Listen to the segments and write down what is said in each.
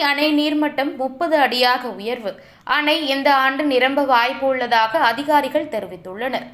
அணை நீர்மட்டம் முப்பது அடியாக உயர்வு. அணை இந்த ஆண்டு நிரம்ப வாய்ப்பு உள்ளதாக அதிகாரிகள் தெரிவித்துள்ளனர்.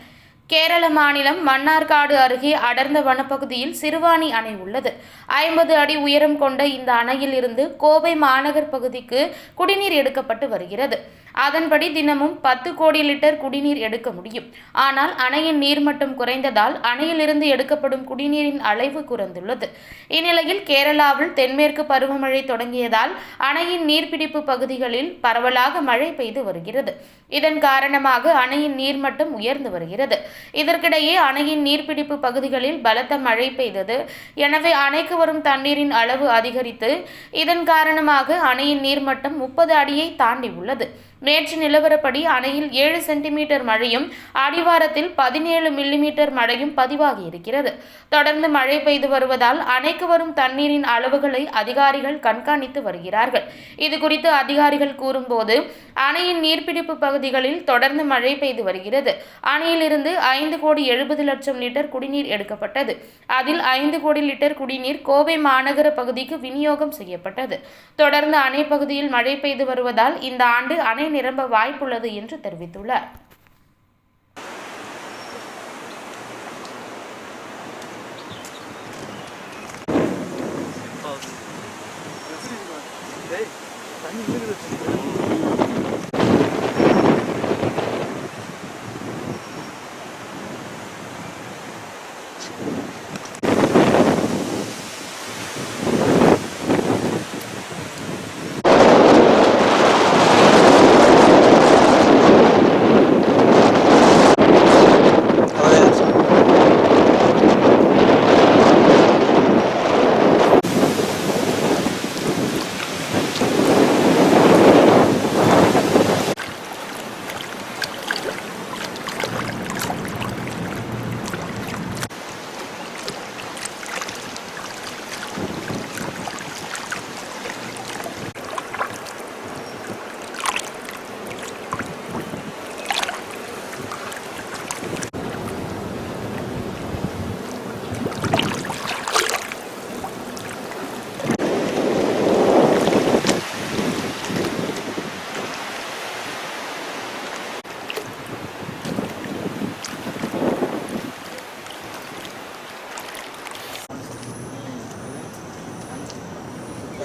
கேரள மாநிலம் மன்னார்காடு அருகே அடர்ந்த வனப்பகுதியில் சிறுவாணி அணை உள்ளது. ஐம்பது அடி உயரம் கொண்ட இந்த அணையில் இருந்து கோவை மாநகர் பகுதிக்கு குடிநீர் எடுக்கப்பட்டு வருகிறது. அதன்படி தினமும் பத்து கோடி லிட்டர் குடிநீர் எடுக்க முடியும். ஆனால் அணையின் நீர்மட்டம் குறைந்ததால் அணையிலிருந்து எடுக்கப்படும் குடிநீரின் அளவு குறைந்துள்ளது. இந்நிலையில் கேரளாவில் தென்மேற்கு பருவமழை தொடங்கியதால் அணையின் நீர்பிடிப்பு பகுதிகளில் பரவலாக மழை பெய்து வருகிறது. இதன் காரணமாக அணையின் நீர்மட்டம் உயர்ந்து வருகிறது. இதற்கிடையே அணையின் நீர்பிடிப்பு பகுதிகளில் பலத்த மழை பெய்தது. எனவே அணைக்கு வரும் தண்ணீரின் அளவு அதிகரித்து இதன் காரணமாக அணையின் நீர்மட்டம் முப்பது அடியை தாண்டி உள்ளது நேற்று நிலவரப்படி அணையில் ஏழு சென்டிமீட்டர் மழையும் அடிவாரத்தில் பதினேழு மில்லிமீட்டர் மழையும் பதிவாகி இருக்கிறது தொடர்ந்து மழை பெய்து வருவதால் அணைக்கு வரும் தண்ணீரின் அளவுகளை அதிகாரிகள் கண்காணித்து வருகிறார்கள். இது குறித்து அதிகாரிகள் கூறும்போது அணையின் நீர்பிடிப்பு பகுதிகளில் தொடர்ந்து மழை பெய்து வருகிறது. அணையிலிருந்து ஐந்து கோடி எழுபது லட்சம் லிட்டர் குடிநீர் எடுக்கப்பட்டது. அதில் ஐந்து கோடி லிட்டர் குடிநீர் கோவை மாநகர பகுதிக்கு விநியோகம் செய்யப்பட்டது. தொடர்ந்து அணை பகுதியில் மழை பெய்து வருவதால் இந்த ஆண்டு அணை நிரம்ப வாய்ப்புள்ளது என்று தெரிவித்துள்ளார். டேய், தண்ணி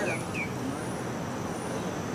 lang.